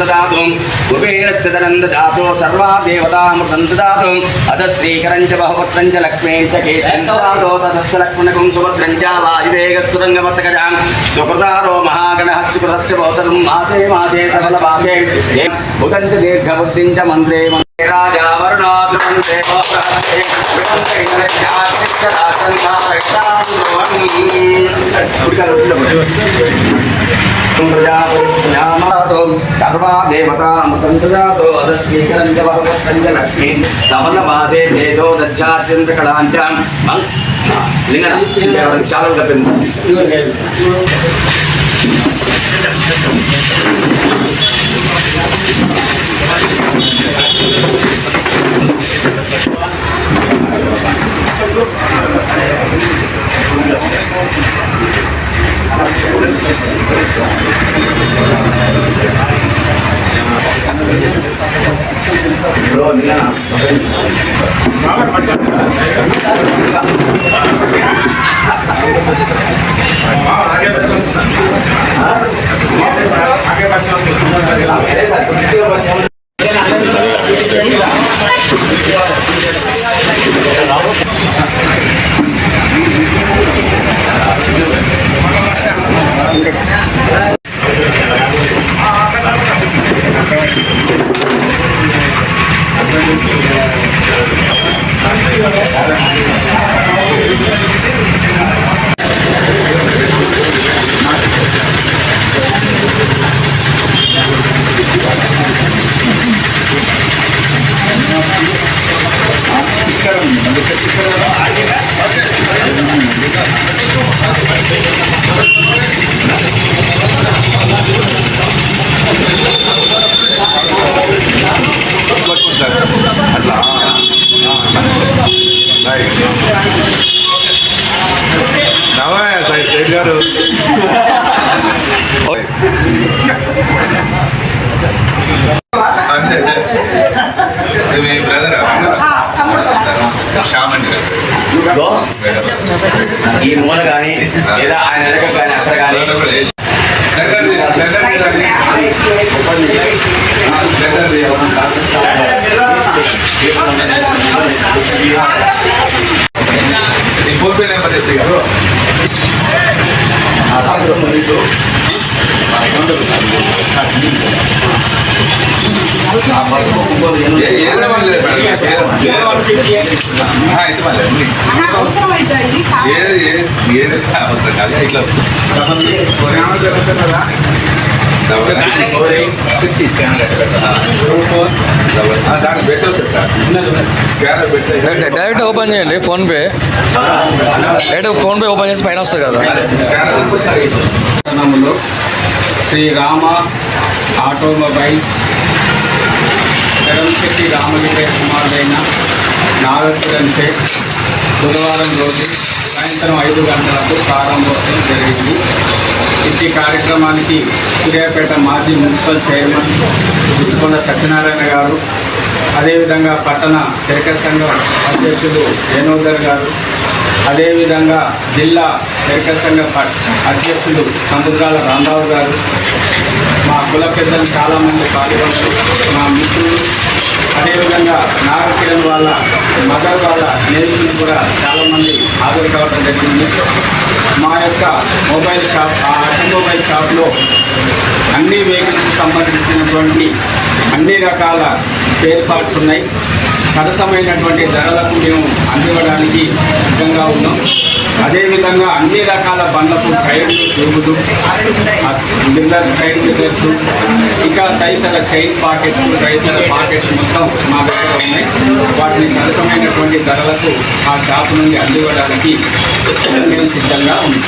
ददातु कुबेरस्य धनं ददातु सर्वा देवतामृतं ददातु अथ श्रीकरं च बहुपुत्रं च लक्ष्मीं च कीर्तिं ददातु ततश्च लक्ष्मणकं सुभद्रं च वायुवेगस्तुरङ्गमत्तगजां सुकृतारो महागणः सुकृतस्य भवतरं मासे मासे सकलमासे उदन्त दीर्घबुद्धिं च मन्त्रे मन्त्रे राजा वरुणो ध्रुवन्ते बृहन्ते సర్వా దేవతామృతం దదాతో అదస్వీకరంజవరంజలక్ష్మీ సఫలమాసే భేదో దధ్యాత్యంతకళాంచ లింగన విశాలం కప్పింది కప్పింది నవా సైడ్ సైడ్ గారు. మీ బ్రదర్ శ్యామ్ అండి ఈ మూల కానీ లేదా ఆయన వెనక కానీ అక్కడ కానీ నెంబర్ చెప్తే ఆ పసుపు కుంకుమ ఎన్ని ఏదో మళ్ళీ అయితే మళ్ళీ ఏది ఏది ఏది అవసరం కాదు. ఇట్లా. దానికి పెట్టొస్తుంది సార్ స్కానర్ పెడితే డైరెక్ట్ ఓపెన్ చేయండి ఫోన్పే డైరెక్ట్ ఫోన్పే ఓపెన్ చేసి పైన వస్తుంది కదా. స్కానర్ వస్తుంది పట్టణంలో ఆటోమొబైల్స్ ఎరంశెట్టి రామలింగయ్య కుమారుడైన నాగపురంచే బుధవారం రోజు సాయంత్రం ఐదు గంటలకు ప్రారంభోత్సవం జరిగింది. ఈ కార్యక్రమానికి సూర్యాపేట మాజీ మున్సిపల్ చైర్మన్ ఉత్కొండ సత్యనారాయణ గారు అదేవిధంగా పట్టణ తిరక సంఘం అధ్యక్షుడు వేణోదర్ గారు అదేవిధంగా జిల్లా తిరక సంఘ అధ్యక్షుడు అధ్యక్షులు సముద్రాల రాంబాబు గారు మా కుల పెద్దలు చాలామంది పాల్గొన్నారు. మా మిత్రులు అదేవిధంగా నాగకిరణ్ వాళ్ళ మదర్ వాళ్ళ స్నేహితులు కూడా చాలామంది హాజరు కావడం జరిగింది. మా యొక్క మొబైల్ షాప్ ఆ ఆటోమొబైల్ షాప్లో అన్ని వెహికల్స్కి సంబంధించినటువంటి అన్ని రకాల స్పేర్ పార్ట్స్ ఉన్నాయి. సరసమైనటువంటి ధరలకు మేము అందివ్వడానికి సిద్ధంగా ఉన్నాం. అదేవిధంగా అన్ని రకాల బండ్లకు టైర్లు తిరుగులు మిల్లర్ సైడ్ మిల్లర్స్ ఇంకా తదితర చైన్ పాకెట్స్ తదితర పాకెట్స్ మొత్తం మా దగ్గర ఉన్నాయి. వాటిని సరసమైనటువంటి ధరలకు ఆ షాప్ నుండి అందివ్వడానికి మేము సిద్ధంగా ఉన్నాం.